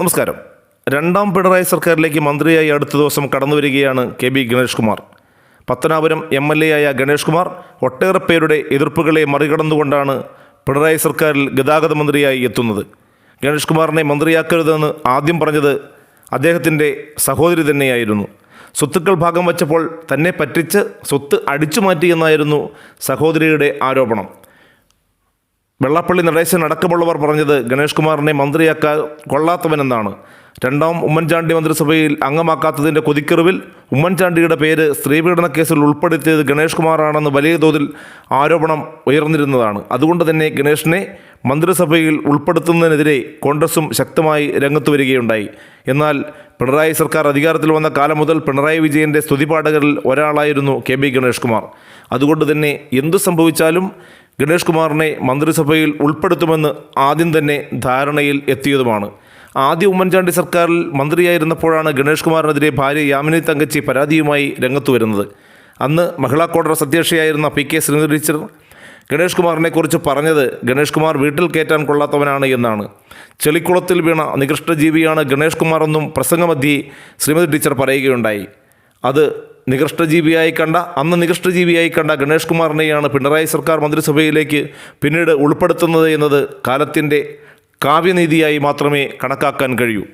നമസ്കാരം. രണ്ടാം പിണറായി സർക്കാരിലേക്ക് മന്ത്രിയായി അടുത്ത ദിവസം കടന്നു വരികയാണ് K B Ganesh Kumar. Pathanapuram M L A ആയ ഗണേഷ് കുമാർ ഒട്ടേറെ പേരുടെ എതിർപ്പുകളെ മറികടന്നുകൊണ്ടാണ് പിണറായി സർക്കാരിൽ ഗതാഗത മന്ത്രിയായി എത്തുന്നത്. ഗണേഷ് കുമാറിനെ മന്ത്രിയാക്കരുതെന്ന് ആദ്യം പറഞ്ഞത് അദ്ദേഹത്തിന്റെ സഹോദരി തന്നെയായിരുന്നു. സ്വത്തുക്കൾ ഭാഗം വച്ചപ്പോൾ തന്നെ പറ്റിച്ച് സ്വത്ത് അടിച്ചു മാറ്റിയെന്നായിരുന്നു സഹോദരിയുടെ ആരോപണം. വെള്ളാപ്പള്ളി നടേശൻ അടക്കമുള്ളവർ പറഞ്ഞത് ഗണേഷ് കുമാറിനെ മന്ത്രിയാക്കാൻ കൊള്ളാത്തവനെന്നാണ്. രണ്ടാം ഉമ്മൻചാണ്ടി മന്ത്രിസഭയിൽ അംഗമാക്കാത്തതിന്റെ കൊതിക്കെറിവിൽ ഉമ്മൻചാണ്ടിയുടെ പേര് സ്ത്രീപീഡന കേസിൽ ഉൾപ്പെടുത്തിയത് ഗണേഷ് കുമാറാണെന്ന് വലിയ തോതിൽ ആരോപണം ഉയർന്നിരുന്നതാണ്. അതുകൊണ്ട് തന്നെ ഗണേഷിനെ മന്ത്രിസഭയിൽ ഉൾപ്പെടുത്തുന്നതിനെതിരെ കോൺഗ്രസും ശക്തമായി രംഗത്ത് വരികയുണ്ടായി. എന്നാൽ പിണറായി സർക്കാർ അധികാരത്തിൽ വന്ന കാലം മുതൽ പിണറായി വിജയന്റെ സ്തുതിപാഠകരിൽ ഒരാളായിരുന്നു കെ ബി ഗണേഷ് കുമാർ. അതുകൊണ്ട് തന്നെ എന്തു സംഭവിച്ചാലും ഗണേഷ് കുമാറിനെ മന്ത്രിസഭയിൽ ഉൾപ്പെടുത്തുമെന്ന് ആദ്യം തന്നെ ധാരണയിൽ എത്തിയതുമാണ്. ആദ്യ ഉമ്മൻചാണ്ടി സർക്കാരിൽ മന്ത്രിയായിരുന്നപ്പോഴാണ് ഗണേഷ് കുമാറിനെതിരെ ഭാര്യ യാമിനി തങ്കച്ചി പരാതിയുമായി രംഗത്തു വരുന്നത്. അന്ന് മഹിളാ കോടതി അധ്യക്ഷയായിരുന്ന P K Sreedhar teacher Ganesh കുമാറിനെക്കുറിച്ച് പറഞ്ഞത് ഗണേഷ് കുമാർ വീട്ടിൽ കയറ്റാൻ കൊള്ളാത്തവനാണ് എന്നാണ്. ചെളിക്കുളത്തിൽ വീണ നികൃഷ്ടജീവിയാണ് ഗണേഷ് കുമാർ എന്നും പ്രസംഗമധ്യേ ശ്രീമതി ടീച്ചർ പറയുകയുണ്ടായി. അത് നികൃഷ്ടജീവിയായി കണ്ട അന്ന് നികൃഷ്ടജീവിയായി കണ്ട ഗണേഷ് കുമാറിനെയാണ് പിണറായി സർക്കാർ മന്ത്രിസഭയിലേക്ക് പിന്നീട് ഉൾപ്പെടുത്തുന്നത് എന്നത് കാലത്തിന്റെ കാവ്യനീതിയായി മാത്രമേ കണക്കാക്കാൻ കഴിയൂ.